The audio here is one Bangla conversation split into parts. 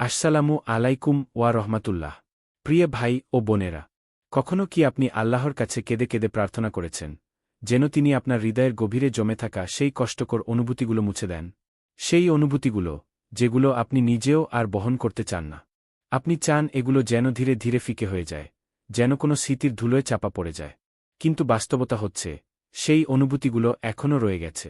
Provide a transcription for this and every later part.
আসসালামু আলাইকুম ওয়া রহমাতুল্লাহ। প্রিয় ভাই ও বোনেরা, কখনো কি আপনি আল্লাহর কাছে কেঁদে কেঁদে প্রার্থনা করেছেন, যেন তিনি আপনার হৃদয়ের গভীরে জমে থাকা সেই কষ্টকর অনুভূতিগুলো মুছে দেন? সেই অনুভূতিগুলো, যেগুলো আপনি নিজেও আর বহন করতে চান না। আপনি চান এগুলো যেন ধীরে ধীরে ফিকে হয়ে যায়, যেন কোনো স্মৃতির ধুলোয় চাপা পড়ে যায়। কিন্তু বাস্তবতা হচ্ছে, সেই অনুভূতিগুলো এখনও রয়ে গেছে।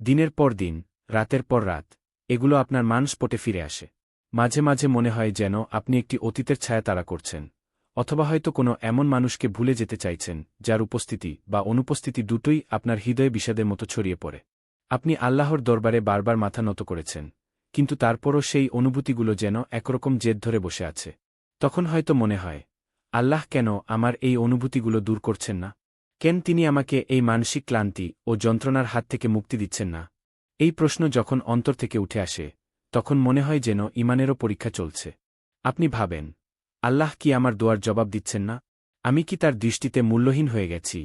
দিনের পর দিন, রাতের পর রাত, এগুলো আপনার মানসপটে ফিরে আসে। মাঝে মাঝে মনে হয় যেন আপনি একটি অতীতের ছায়া তাড়া করছেন, অথবা হয়তো কোনো এমন মানুষকে ভুলে যেতে চাইছেন, যার উপস্থিতি বা অনুপস্থিতি দুটোই আপনার হৃদয়ে বিষাদের মতো ছড়িয়ে পড়ে। আপনি আল্লাহর দরবারে বারবার মাথা নত করেছেন, কিন্তু তারপরও সেই অনুভূতিগুলো যেন একরকম জেদ ধরে বসে আছে। তখন হয়তো মনে হয়, আল্লাহ কেন আমার এই অনুভূতিগুলো দূর করছেন না? কেন তিনি আমাকে এই মানসিক ক্লান্তি ও যন্ত্রণার হাত থেকে মুক্তি দিচ্ছেন না? এই প্রশ্ন যখন অন্তর থেকে উঠে আসে তখন মনে হয় যেন ইমানেরও পরীক্ষা চলছে। আপনি ভাবেন, আল্লাহ কি আমার দোয়ার জবাব দিচ্ছেন না? আমি কি তার দৃষ্টিতে মূল্যহীন হয়ে গেছি?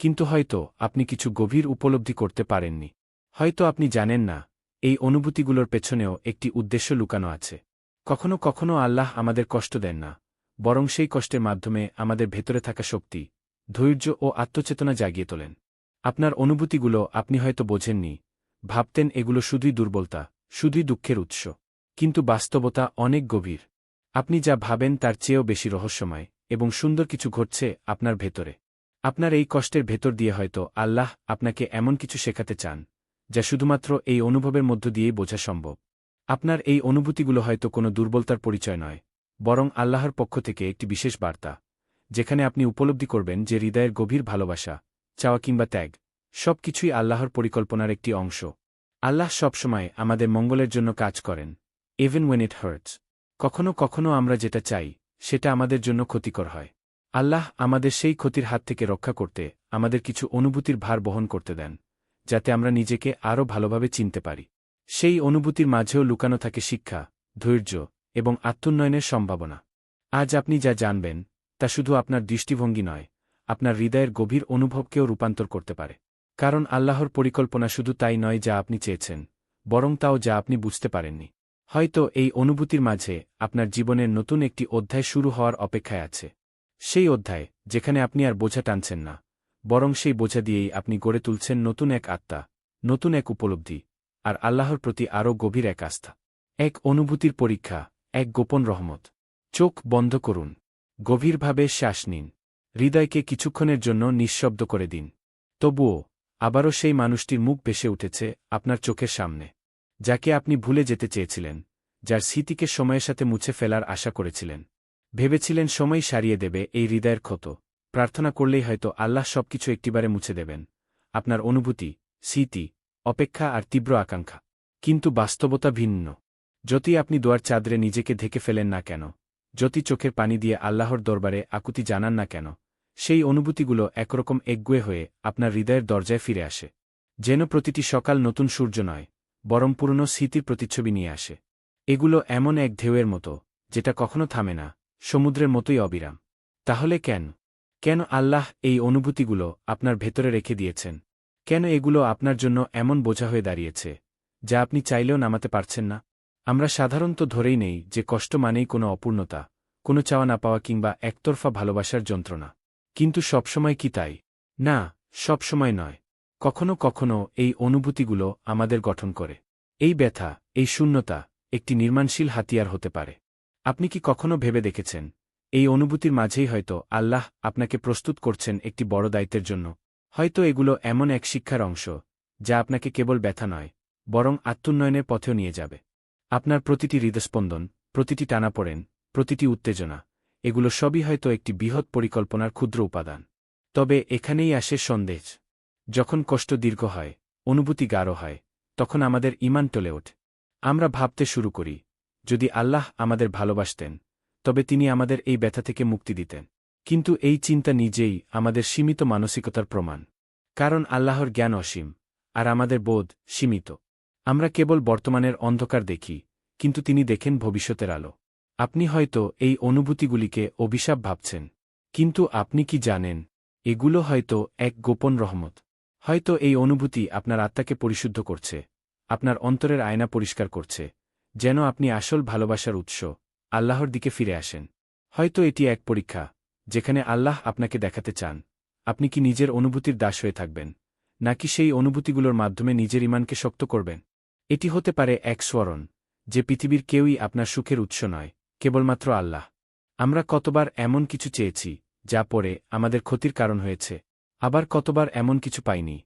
কিন্তু হয়তো আপনি কিছু গভীর উপলব্ধি করতে পারেননি। হয়তো আপনি জানেন না, এই অনুভূতিগুলোর পেছনেও একটি উদ্দেশ্য লুকানো আছে। কখনো কখনো আল্লাহ আমাদের কষ্ট দেন না, বরং সেই কষ্টের মাধ্যমে আমাদের ভেতরে থাকা শক্তি, ধৈর্য ও আত্মচেতনা জাগিয়ে তোলেন। আপনার অনুভূতিগুলো আপনি হয়তো বোঝেননি, ভাবতেন এগুলো শুধুই দুর্বলতা। শুধুই দুঃখের উৎস। কিন্তু বাস্তবতা অনেক গভীর। আপনি যা ভাবেন তার চেয়েও বেশি রহস্যময় এবং সুন্দর কিছু ঘটছে আপনার ভেতরে। আপনার এই কষ্টের ভেতর দিয়ে হয়তো আল্লাহ আপনাকে এমন কিছু শেখাতে চান, যা শুধুমাত্র এই অনুভবের মধ্য দিয়েই বোঝা সম্ভব। আপনার এই অনুভূতিগুলো হয়তো কোনো দুর্বলতার পরিচয় নয়, বরং আল্লাহর পক্ষ থেকে একটি বিশেষ বার্তা, যেখানে আপনি উপলব্ধি করবেন যে হৃদয়ের গভীর ভালোবাসা, চাওয়া কিংবা ত্যাগ সব কিছুই আল্লাহর পরিকল্পনার একটি অংশ। আল্লাহ সবসময় আমাদের মঙ্গলের জন্য কাজ করেন ইভেন ওয়েন ইট হার্টস কখনো কখনো আমরা যেটা চাই, সেটা আমাদের জন্য ক্ষতিকর হয়। আল্লাহ আমাদের সেই ক্ষতির হাত থেকে রক্ষা করতে আমাদের কিছু অনুভূতির ভার বহন করতে দেন, যাতে আমরা নিজেকে আরও ভালোভাবে চিনতে পারি। সেই অনুভূতির মাঝেও লুকানো থাকে শিক্ষা, ধৈর্য এবং আত্মোন্নয়নের সম্ভাবনা। আজ আপনি যা জানবেন, তা শুধু আপনার দৃষ্টিভঙ্গি নয়, আপনার হৃদয়ের গভীর অনুভবকেও রূপান্তর করতে পারে। কারণ আল্লাহর পরিকল্পনা শুধু তাই নয় যা আপনি চেয়েছেন, বরং তাও যা আপনি বুঝতে পারেননি। হয়তো এই অনুভূতির মাঝে আপনার জীবনের নতুন একটি অধ্যায় শুরু হওয়ার অপেক্ষায় আছে। সেই অধ্যায়, যেখানে আপনি আর বোঝা টানছেন না, বরং সেই বোঝা দিয়েই আপনি গড়ে তুলছেন নতুন এক আত্মা, নতুন এক উপলব্ধি, আর আল্লাহর প্রতি আরও গভীর এক আস্থা। এক অনুভূতির পরীক্ষা, এক গোপন রহমত। চোখ বন্ধ করুন, গভীরভাবে শ্বাস নিন, হৃদয়কে কিছুক্ষণের জন্য নিঃশব্দ করে দিন। তবুও আবারও সেই মানুষটির মুখ ভেসে উঠেছে আপনার চোখের সামনে, যাকে আপনি ভুলে যেতে চেয়েছিলেন, যার স্মৃতিকে সময়ের সাথে মুছে ফেলার আশা করেছিলেন। ভেবেছিলেন সময় সারিয়ে দেবে এই হৃদয়ের ক্ষত, প্রার্থনা করলেই হয়তো আল্লাহ সবকিছু একটিবারে মুছে দেবেন। আপনার অনুভূতি, স্মৃতি, অপেক্ষা আর তীব্র আকাঙ্ক্ষা, কিন্তু বাস্তবতা ভিন্ন। যতই আপনি দোয়ার চাদরে নিজেকে ঢেকে ফেলেন না কেন যতি চোখের পানি দিয়ে আল্লাহর দরবারে আকুতি জানান না কেন সেই অনুভূতিগুলো একরকম একগুয়ে হয়ে আপনার হৃদয়ের দরজায় ফিরে আসে। যেন প্রতিটি সকাল নতুন সূর্য নয়, বরং পুরনো স্মৃতির প্রতিচ্ছবি নিয়ে আসে। এগুলো এমন এক ঢেউয়ের মতো, যেটা কখনো থামে না, সমুদ্রের মতোই অবিরাম। তাহলে কেন? কেন আল্লাহ এই অনুভূতিগুলো আপনার ভেতরে রেখে দিয়েছেন? কেন এগুলো আপনার জন্য এমন বোঝা হয়ে দাঁড়িয়েছে, যা আপনি চাইলেও নামাতে পারছেন না? আমরা সাধারণত ধরেই নেই যে কষ্ট মানেই কোনো অপূর্ণতা, কোনো চাওয়া না পাওয়া কিংবা একতরফা ভালোবাসার যন্ত্রণা। কিন্তু সবসময় কি তাই? না, সবসময় নয়। কখনো কখনো এই অনুভূতিগুলো আমাদের গঠন করে। এই ব্যথা, এই শূন্যতা একটি নির্মাণশীল হাতিয়ার হতে পারে। আপনি কি কখনো ভেবে দেখেছেন? এই অনুভূতির মাঝেই হয়তো আল্লাহ আপনাকে প্রস্তুত করছেন একটি বড় দায়িত্বের জন্য। হয়তো এগুলো এমন এক শিক্ষার অংশ, যা আপনাকে কেবল ব্যথা নয়, বরং আত্মোন্নয়নের পথেও নিয়ে যাবে। আপনার প্রতিটি হৃদস্পন্দন, প্রতিটি টানাপড়েন, প্রতিটি উত্তেজনা এগুলো সবই হয়তো একটি বৃহৎ পরিকল্পনার ক্ষুদ্র উপাদান। তবে এখানেই আসে সন্দেহ। যখন কষ্ট দীর্ঘ হয়, অনুভূতি গাঢ় হয়, তখন আমাদের ইমান টলে ওঠে। আমরা ভাবতে শুরু করি, যদি আল্লাহ আমাদের ভালোবাসতেন, তবে তিনি আমাদের এই ব্যথা থেকে মুক্তি দিতেন। কিন্তু এই চিন্তা নিজেই আমাদের সীমিত মানসিকতার প্রমাণ। কারণ আল্লাহর জ্ঞান অসীম, আর আমাদের বোধ সীমিত। আমরা কেবল বর্তমানের অন্ধকার দেখি, কিন্তু তিনি দেখেন ভবিষ্যতের আলো। আপনি হয়তো এই অনুভূতিগুলিকে অভিশাপ ভাবছেন। কিন্তু আপনি কি জানেন? এগুলো হয়তো এক গোপন রহমত। হয়তো এই অনুভূতি আপনার আত্মাকে পরিশুদ্ধ করছে। আপনার অন্তরের আয়না পরিষ্কার করছে। যেন আপনি আসল ভালোবাসার উৎস, আল্লাহর দিকে ফিরে আসেন। হয়তো এটি এক পরীক্ষা, যেখানে আল্লাহ আপনাকে দেখাতে চান। আপনি কি নিজের অনুভূতির দাস হয়ে থাকবেন? নাকি সেই অনুভূতিগুলোর মাধ্যমে নিজের ইমানকে শক্ত করবেন? এটি হতে পারে এক স্মরণ, যে পৃথিবীর কেউই আপনার সুখের উৎস নয়। কেবলমাত্র আল্লাহ। আমরা কতবার এমন কিছু চেয়েছি, যা পরে আমাদের ক্ষতির কারণ হয়েছে। আবার কতবার এমন কিছু পাইনি,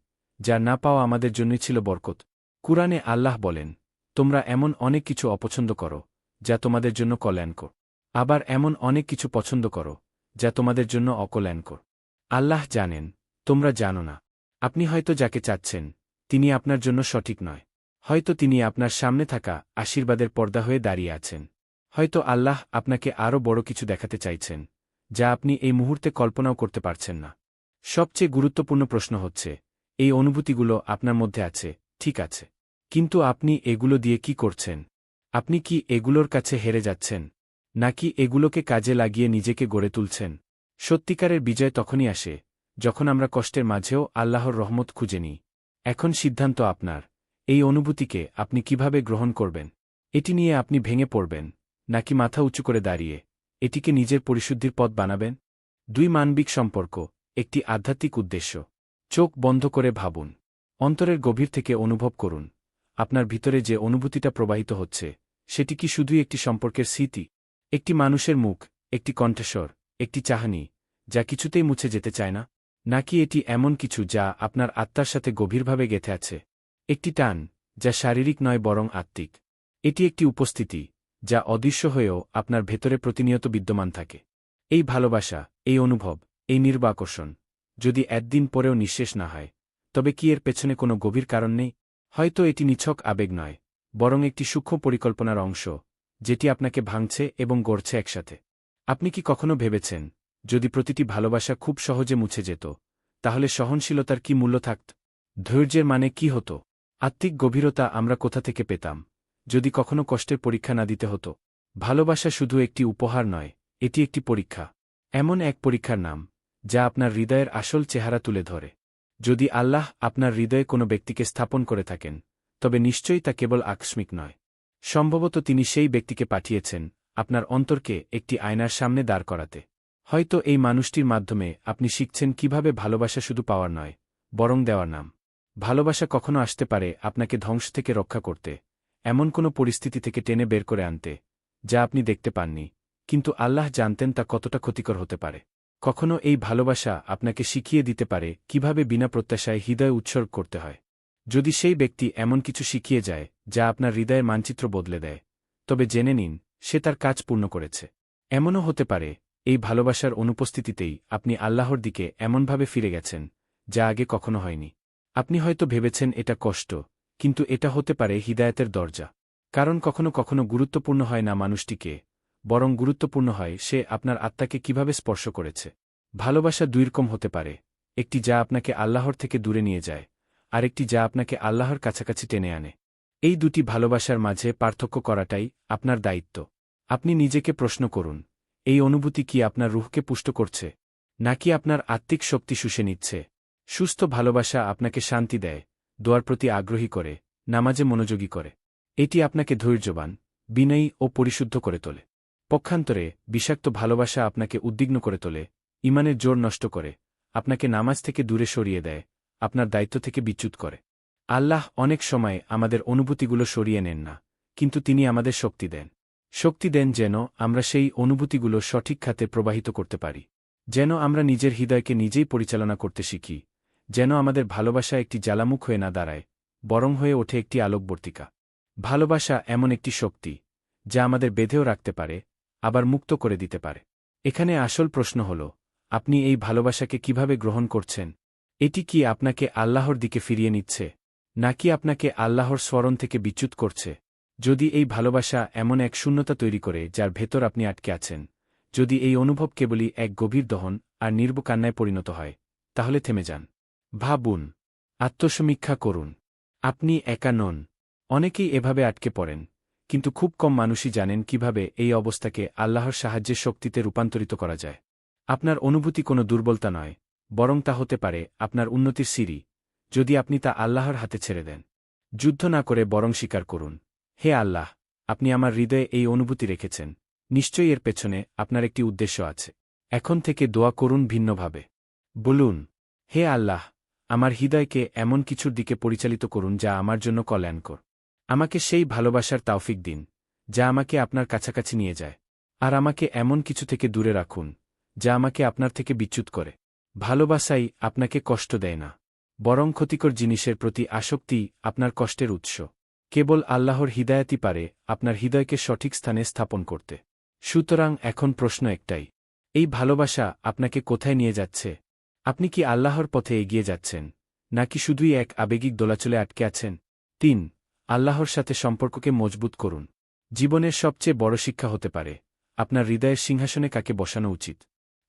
যা না পাওয়া আমাদের জন্যই ছিল বরকত। কুরআনে আল্লাহ বলেন, তোমরা এমন অনেক কিছু অপছন্দ করো, যা তোমাদের জন্য কল্যাণকর। আবার এমন অনেক কিছু পছন্দ করো, যা তোমাদের জন্য অকল্যাণকর। আল্লাহ জানেন, তোমরা জানো না। আপনি হয়তো যাকে চাচ্ছেন, তিনি আপনার জন্য সঠিক নয়। হয়তো তিনি আপনার সামনে থাকা আশীর্বাদের পর্দা হয়ে দাঁড়িয়ে আছেন। হয়তো আল্লাহ আপনাকে আরও বড় কিছু দেখাতে চাইছেন, যা আপনি এই মুহূর্তে কল্পনাও করতে পারছেন না। সবচেয়ে গুরুত্বপূর্ণ প্রশ্ন হচ্ছে, এই অনুভূতিগুলো আপনার মধ্যে আছে, ঠিক আছে। কিন্তু আপনি এগুলো দিয়ে কি করছেন? আপনি কি এগুলোর কাছে হেরে যাচ্ছেন? নাকি এগুলোকে কাজে লাগিয়ে নিজেকে গড়ে তুলছেন? সত্যিকারের বিজয় তখনই আসে, যখন আমরা কষ্টের মাঝেও আল্লাহর রহমত খুঁজে নিই। এখন সিদ্ধান্ত আপনার, এই অনুভূতিকে আপনি কীভাবে গ্রহণ করবেন? এটি নিয়ে আপনি ভেঙে পড়বেন। নাকি মাথা উঁচু করে দাঁড়িয়ে, এটিকে নিজের পরিশুদ্ধির পথ বানাবেন? দুই মানবিক সম্পর্ক, একটি আধ্যাত্মিক উদ্দেশ্য। চোখ বন্ধ করে ভাবুন। অন্তরের গভীর থেকে অনুভব করুন। আপনার ভিতরে যে অনুভূতিটা প্রবাহিত হচ্ছে, সেটি কি শুধুই একটি সম্পর্কের স্মৃতি? একটি মানুষের মুখ, একটি কণ্ঠস্বর, একটি চাহানি, যা কিছুতেই মুছে যেতে চায় না? নাকি এটি এমন কিছু যা আপনার আত্মার সাথে গভীরভাবে গেথে আছে? একটি টান, যা শারীরিক নয় বরং আত্মিক। এটি একটি উপস্থিতি যা অদৃশ্য হয়েও আপনার ভেতরে প্রতিনিয়ত বিদ্যমান থাকে। এই ভালোবাসা, এই অনুভব, এই নির্বাকর্ষণ যদি একদিন পরেও নিঃশেষ না হয়, তবে কি এর পেছনে কোনো গভীর কারণ নেই? হয়তো এটি নিছক আবেগ নয়, বরং একটি সূক্ষ্ম পরিকল্পনার অংশ, যেটি আপনাকে ভাঙছে এবং গড়ছে একসাথে। আপনি কি কখনো ভেবেছেন, যদি প্রতিটি ভালোবাসা খুব সহজে মুছে যেত, তাহলে সহনশীলতার কি মূল্য থাকত? ধৈর্যের মানে কি হতো? আত্মিক গভীরতা আমরা কোথা থেকে পেতাম? যদি কখনো কষ্টের পরীক্ষা না দিতে হতো। ভালোবাসা শুধু একটি উপহার নয়, এটি একটি পরীক্ষা। এমন এক পরীক্ষার নাম, যা আপনার হৃদয়ের আসল চেহারা তুলে ধরে। যদি আল্লাহ আপনার হৃদয়ে কোনো ব্যক্তিকে স্থাপন করে থাকেন, তবে নিশ্চয়ই তা কেবল আকস্মিক নয়। সম্ভবত তিনি সেই ব্যক্তিকে পাঠিয়েছেন, আপনার অন্তরকে একটি আয়নার সামনে দাঁড় করাতে। হয়তো এই মানুষটির মাধ্যমে আপনি শিখছেন কীভাবে ভালোবাসা শুধু পাওয়ার নয়, বরং দেওয়ার নাম। ভালোবাসা কখনো আসতে পারে আপনাকে ধ্বংস থেকে রক্ষা করতে। এমন কোনো পরিস্থিতি থেকে টেনে বের করে আনতে, যা আপনি দেখতে পাননি, কিন্তু আল্লাহ জানতেন তা কতটা ক্ষতিকর হতে পারে। কখনো এই ভালোবাসা আপনাকে শিখিয়ে দিতে পারে কীভাবে বিনা প্রত্যাশায় হৃদয় উৎসর্গ করতে হয়। যদি সেই ব্যক্তি এমন কিছু শিখিয়ে যায়, যা আপনার হৃদয়ের মানচিত্র বদলে দেয়, তবে জেনে নিন, সে তার কাজ পূর্ণ করেছে। এমনও হতে পারে, এই ভালোবাসার অনুপস্থিতিতেই আপনি আল্লাহর দিকে এমনভাবে ফিরে গেছেন, যা আগে কখনো হয়নি। আপনি হয়তো ভেবেছেন এটা কষ্ট কিন্তু এটা হতে পারে হিদায়তের দরজা। কারণ কখনো কখনো গুরুত্বপূর্ণ হয় না মানুষটিকে, বরং গুরুত্বপূর্ণ হয় সে আপনার আত্মাকে কীভাবে স্পর্শ করেছে। ভালোবাসা দুইরকম হতে পারে, একটি যা আপনাকে আল্লাহর থেকে দূরে নিয়ে যায়, আরেকটি যা আপনাকে আল্লাহর কাছাকাছি টেনে আনে। এই দুটি ভালোবাসার মাঝে পার্থক্য করাটাই আপনার দায়িত্ব। আপনি নিজেকে প্রশ্ন করুন, এই অনুভূতি কি আপনার রুহকে পুষ্ট করছে, নাকি আপনার আত্মিক শক্তি শুষে নিচ্ছে? সুস্থ ভালোবাসা আপনাকে শান্তি দেয় দোয়ার প্রতি আগ্রহী করে, নামাজে মনোযোগী করে। এটি আপনাকে ধৈর্যবান, বিনয়ী ও পরিশুদ্ধ করে তোলে। পক্ষান্তরে, বিষাক্ত ভালোবাসা আপনাকে উদ্বিগ্ন করে তোলে, ইমানের জোর নষ্ট করে, আপনাকে নামাজ থেকে দূরে সরিয়ে দেয়, আপনার দায়িত্ব থেকে বিচ্যুত করে। আল্লাহ অনেক সময় আমাদের অনুভূতিগুলো সরিয়ে নেন না, কিন্তু তিনি আমাদের শক্তি দেন। শক্তি দেন যেন আমরা সেই অনুভূতিগুলো সঠিক খাতে প্রবাহিত করতে পারি, যেন আমরা নিজের হৃদয়কে নিজেই পরিচালনা করতে শিখি যেন আমাদের ভালোবাসা একটি জ্বালামুখ হয়ে না দাঁড়ায়, বরং হয়ে ওঠে একটি আলোকবর্তিকা। ভালোবাসা এমন একটি শক্তি, যা আমাদের বেঁধেও রাখতে পারে, আবার মুক্ত করে দিতে পারে। এখানে আসল প্রশ্ন হল, আপনি এই ভালোবাসাকে কীভাবে গ্রহণ করছেন? এটি কি আপনাকে আল্লাহর দিকে ফিরিয়ে নিচ্ছে, নাকি আপনাকে আল্লাহর স্মরণ থেকে বিচ্যুত করছে? যদি এই ভালোবাসা এমন এক শূন্যতা তৈরি করে যার ভেতর আপনি আটকে আছেন, যদি এই অনুভব কেবলই এক গভীর দহন আর নির্বকান্নায় পরিণত হয়, তাহলে থেমে যান। ভাবুন, আত্মসমীক্ষা করুন। আপনি একা নন। অনেকেই এভাবে আটকে পড়েন, কিন্তু খুব কম মানুষই জানেন কীভাবে এই অবস্থাকে আল্লাহর সাহায্যের শক্তিতে রূপান্তরিত করা যায়। আপনার অনুভূতি কোনো দুর্বলতা নয়, বরং তা হতে পারে আপনার উন্নতির সিঁড়ি, যদি আপনি তা আল্লাহর হাতে ছেড়ে দেন। যুদ্ধ না করে বরং স্বীকার করুন, হে আল্লাহ, আপনি আমার হৃদয়ে এই অনুভূতি রেখেছেন। নিশ্চয়ই এর পেছনে আপনার একটি উদ্দেশ্য আছে। এখন থেকে দোয়া করুন ভিন্নভাবে। বলুন, হে আল্লাহ আমার হৃদয়কে এমন কিছুর দিকে পরিচালিত করুন যা আমার জন্য কল্যাণকর। আমাকে সেই ভালোবাসার তাওফিক দিন, যা আমাকে আপনার কাছাকাছি নিয়ে যায়। আর আমাকে এমন কিছু থেকে দূরে রাখুন, যা আমাকে আপনার থেকে বিচ্যুত করে। ভালোবাসাই আপনাকে কষ্ট দেয় না, বরং ক্ষতিকর জিনিসের প্রতি আসক্তি আপনার কষ্টের উৎস। কেবল আল্লাহর হিদায়াতি পারে আপনার হৃদয়কে সঠিক স্থানে স্থাপন করতে। সুতরাং এখন প্রশ্ন একটাই, এই ভালোবাসা আপনাকে কোথায় নিয়ে যাচ্ছে? আপনি কি আল্লাহর পথে এগিয়ে যাচ্ছেন, নাকি শুধুই এক আবেগিক দোলাচলে আটকে আছেন? তিন, আল্লাহর সাথে সম্পর্ককে মজবুত করুন। জীবনের সবচেয়ে বড় শিক্ষা হতে পারে, আপনার হৃদয়ের সিংহাসনে কাকে বসানো উচিত।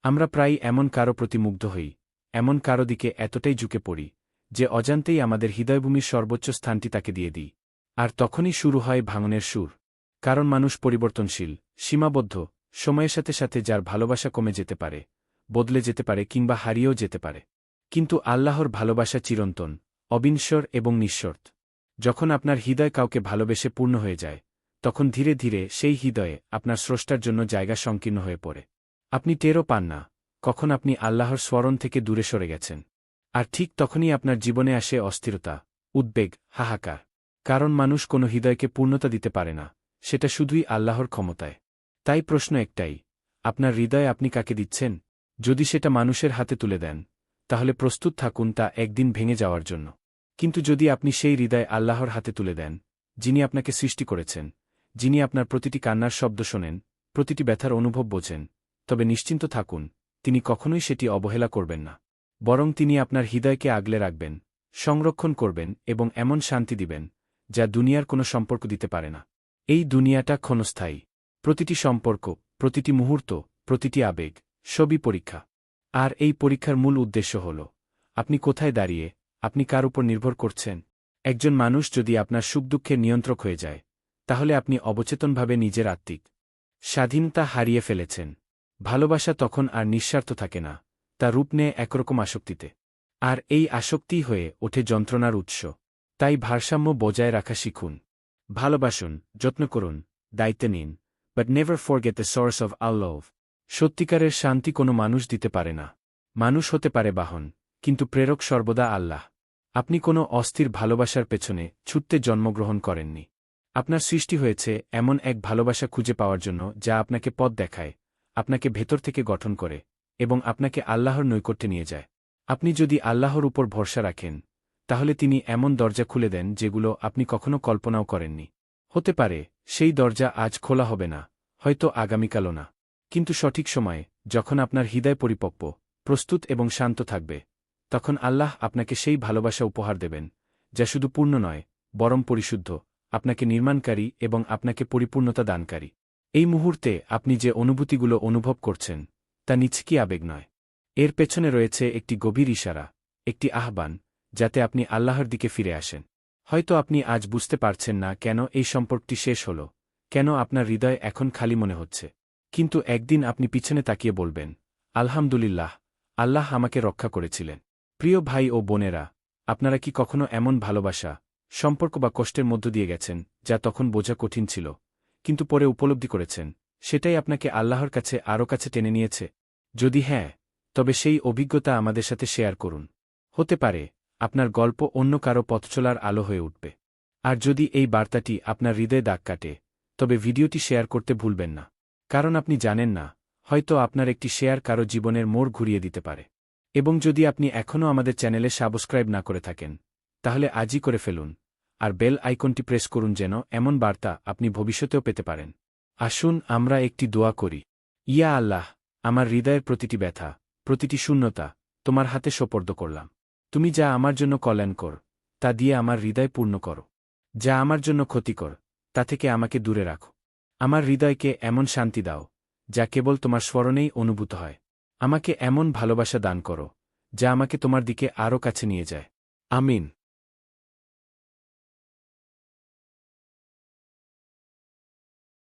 আমরা প্রায় এমন কারও প্রতি মুগ্ধ হই, এমন কারও দিকে এতটাই ঝুঁকে পড়ি, যে অজান্তেই আমাদের হৃদয়ভূমির সর্বোচ্চ স্থানটি তাকে দিয়ে দিই। আর তখনই শুরু হয় ভাঙনের সুর। কারণ মানুষ পরিবর্তনশীল, সীমাবদ্ধ, সময়ের সাথে সাথে যার ভালোবাসা কমে যেতে পারে বদলে যেতে পারে কিংবা হারিয়েও যেতে পারে। কিন্তু আল্লাহর ভালোবাসা চিরন্তন, অবিনশ্বর এবং নিঃশর্ত। যখন আপনার হৃদয় কাউকে ভালোবেসে পূর্ণ হয়ে যায়, তখন ধীরে ধীরে সেই হৃদয়ে আপনার স্রষ্টার জন্য জায়গা সংকীর্ণ হয়ে পড়ে। আপনি টেরও পান না, কখন আপনি আল্লাহর স্মরণ থেকে দূরে সরে গেছেন। আর ঠিক তখনই আপনার জীবনে আসে অস্থিরতা, উদ্বেগ, হাহাকার। কারণ মানুষ কোনো হৃদয়কে পূর্ণতা দিতে পারে না, সেটা শুধুই আল্লাহর ক্ষমতায়। তাই প্রশ্ন একটাই, আপনার হৃদয় আপনি কাকে দিচ্ছেন? যদি সেটা মানুষের হাতে তুলে দেন, তাহলে প্রস্তুত থাকুন তা একদিন ভেঙে যাওয়ার জন্য। কিন্তু যদি আপনি সেই হৃদয় আল্লাহর হাতে তুলে দেন, যিনি আপনাকে সৃষ্টি করেছেন, যিনি আপনার প্রতিটি কান্নার শব্দ শোনেন, প্রতিটি ব্যথার অনুভব বোঝেন, তবে নিশ্চিন্ত থাকুন, তিনি কখনোই সেটি অবহেলা করবেন না। বরং তিনি আপনার হৃদয়কে আগলে রাখবেন, সংরক্ষণ করবেন এবং এমন শান্তি দিবেন, যা দুনিয়ার কোনো সম্পর্ক দিতে পারে না। এই দুনিয়াটা ক্ষণস্থায়ী। প্রতিটি সম্পর্ক, প্রতিটি মুহূর্ত, প্রতিটি আবেগ সবই পরীক্ষা। আর এই পরীক্ষার মূল উদ্দেশ্য হল, আপনি কোথায় দাঁড়িয়ে, আপনি কার উপর নির্ভর করছেন? একজন মানুষ যদি আপনার সুখ দুঃখের নিয়ন্ত্রক হয়ে যায়, তাহলে আপনি অবচেতনভাবে নিজের আত্মিক স্বাধীনতা হারিয়ে ফেলেছেন। ভালোবাসা তখন আর নিঃস্বার্থ থাকে না, তা রূপ নেয় একরকম আসক্তিতে। আর এই আসক্তি হয়ে ওঠে যন্ত্রণার উৎস। তাই ভারসাম্য বজায় রাখা শিখুন। ভালোবাসুন, যত্ন করুন, দায়িত্ব নিন but never forget the source of আল্লভ সত্যিকারের শান্তি কোনো মানুষ দিতে পারে না। মানুষ হতে পারে বাহন, কিন্তু প্রেরক সর্বদা আল্লাহ। আপনি কোনো অস্থির ভালোবাসার পেছনে ছুটতে জন্মগ্রহণ করেননি। আপনার সৃষ্টি হয়েছে এমন এক ভালোবাসা খুঁজে পাওয়ার জন্য যা আপনাকে পথ দেখায়, আপনাকে ভেতর থেকে গঠন করে এবং আপনাকে আল্লাহর নৈকট্যে নিয়ে যায়। আপনি যদি আল্লাহর উপর ভরসা রাখেন, তাহলে তিনি এমন দরজা খুলে দেন যেগুলো আপনি কখনো কল্পনাও করেননি। হতে পারে, সেই দরজা আজ খোলা হবে না, হয়তো আগামীকালও না। কিন্তু সঠিক সময়ে, যখন আপনার হৃদয় পরিপক্ব, প্রস্তুত এবং শান্ত থাকবে, তখন আল্লাহ আপনাকে সেই ভালোবাসা উপহার দেবেন, যা শুধু পূর্ণ নয়, বরং পরিশুদ্ধ, আপনাকে নির্মাণকারী এবং আপনাকে পরিপূর্ণতা দানকারী। এই মুহূর্তে আপনি যে অনুভূতিগুলো অনুভব করছেন, তা নিছকি আবেগ নয়। এর পেছনে রয়েছে একটি গভীর ইশারা, একটি আহ্বান, যাতে আপনি আল্লাহর দিকে ফিরে আসেন। হয়তো আপনি আজ বুঝতে পারছেন না কেন এই সম্পর্কটি শেষ হল, কেন আপনার হৃদয় এখন খালি মনে হচ্ছে। কিন্তু একদিন আপনি পিছনে তাকিয়ে বলবেন, আলহামদুলিল্লাহ, আল্লাহ আমাকে রক্ষা করেছিলেন। প্রিয় ভাই ও বোনেরা, আপনারা কি কখনো এমন ভালোবাসা, সম্পর্ক বা কষ্টের মধ্য দিয়ে গেছেন, যা তখন বোঝা কঠিন ছিল, কিন্তু পরে উপলব্ধি করেছেন? সেটাই আপনাকে আল্লাহর কাছে আরও কাছে টেনে নিয়েছে? যদি হ্যাঁ তবে সেই অভিজ্ঞতা আমাদের সাথে শেয়ার করুন। হতে পারে, আপনার গল্প অন্য কারও পথচলার আলো হয়ে উঠবে। আর যদি এই বার্তাটি আপনার হৃদয়ে দাগ কাটে, তবে ভিডিওটি শেয়ার করতে ভুলবেন না। কারণ আপনি জানেন না, হয়তো আপনার একটি শেয়ার কারও জীবনের মোড় ঘুরিয়ে দিতে পারে। এবং যদি আপনি এখনও আমাদের চ্যানেলে সাবস্ক্রাইব না করে থাকেন, তাহলে আজই করে ফেলুন, আর বেল আইকনটি প্রেস করুন যেন এমন বার্তা আপনি ভবিষ্যতেও পেতে পারেন। আসুন আমরা একটি দোয়া করি। ইয়া আল্লাহ, আমার হৃদয়ের প্রতিটি ব্যথা, প্রতিটি শূন্যতা তোমার হাতে সোপর্দ করলাম। তুমি যা আমার জন্য কল্যাণকর তা দিয়ে আমার হৃদয় পূর্ণ করো। যা আমার জন্য ক্ষতিকর তা থেকে আমাকে দূরে রাখো। আমার হৃদয়কে এমন শান্তি দাও, যা কেবল তোমার স্মরণেই অনুভূত হয়। আমাকে এমন ভালোবাসা দান করো, যা আমাকে তোমার দিকে আরও কাছে নিয়ে যায়। আমিন।